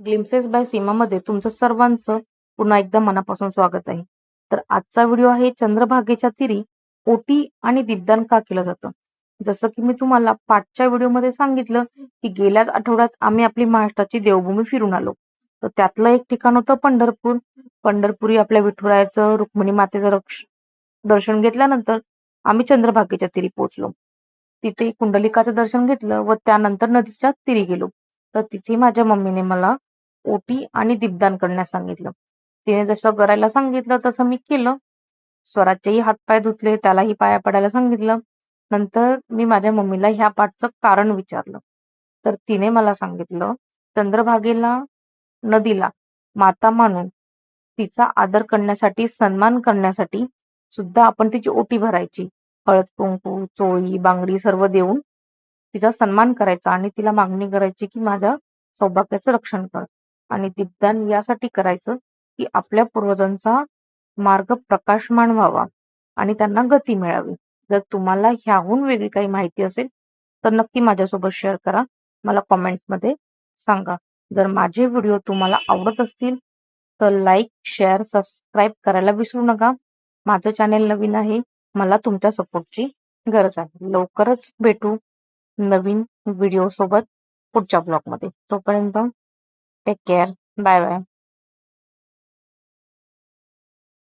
Glimpses bye सीमामध्ये तुमचं सर्वांचं पुन्हा एकदा मनापासून स्वागत आहे. तर आजचा व्हिडिओ आहे चंद्रभागेच्या तिरी ओटी आणि दीपदान का केलं जातं? जसं की मी तुम्हाला पाठच्या व्हिडिओमध्ये सांगितलं की गेल्याच आठवड्यात आम्ही आपली महाराष्ट्राची देवभूमी फिरून आलो. तर त्यातलं एक ठिकाण होतं पंढरपूर. पंढरपुरी आपल्या विठुरायाचं रुक्मिणी मातेचं दर्शन घेतल्यानंतर आम्ही चंद्रभागेच्या तिरी पोहोचलो. तिथे कुंडलिकाचं दर्शन घेतलं व त्यानंतर नदीच्या तिरी गेलो. तर तिथे माझ्या मम्मीने मला ओटी आणि दीपदान करण्यास सांगितलं. तिने जसं करायला सांगितलं तसं मी केलं. स्वराजचेही हातपाय धुतले त्यालाही पाया पडायला सांगितलं. नंतर मी माझ्या मम्मीला ह्या पाठचं कारण विचारलं. तर तिने मला सांगितलं चंद्रभागेला नदीला माता मानून तिचा आदर करण्यासाठी सन्मान करण्यासाठी सुद्धा आपण तिची ओटी भरायची. हळद कुंकू चोळी बांगडी सर्व देऊन तिचा सन्मान करायचा आणि तिला मागणी करायची की माझ्या सौभाग्याचं रक्षण कर. आणि दीपदान यासाठी करायचं की आपल्या पूर्वजांचा मार्ग प्रकाशमान व्हावा आणि त्यांना गती मिळावी. जर तुम्हाला ह्याहून वेगळी काही माहिती असेल तर नक्की माझ्यासोबत शेअर करा. मला कॉमेंटमध्ये सांगा. जर माझे व्हिडिओ तुम्हाला आवडत असतील तर लाईक शेअर सबस्क्राईब करायला विसरू नका. माझं चॅनेल नवीन आहे मला तुमच्या सपोर्टची गरज आहे. लवकरच भेटू नवीन व्हिडिओ सोबत पुढच्या ब्लॉगमध्ये तोपर्यंत टेक केअर बाय बाय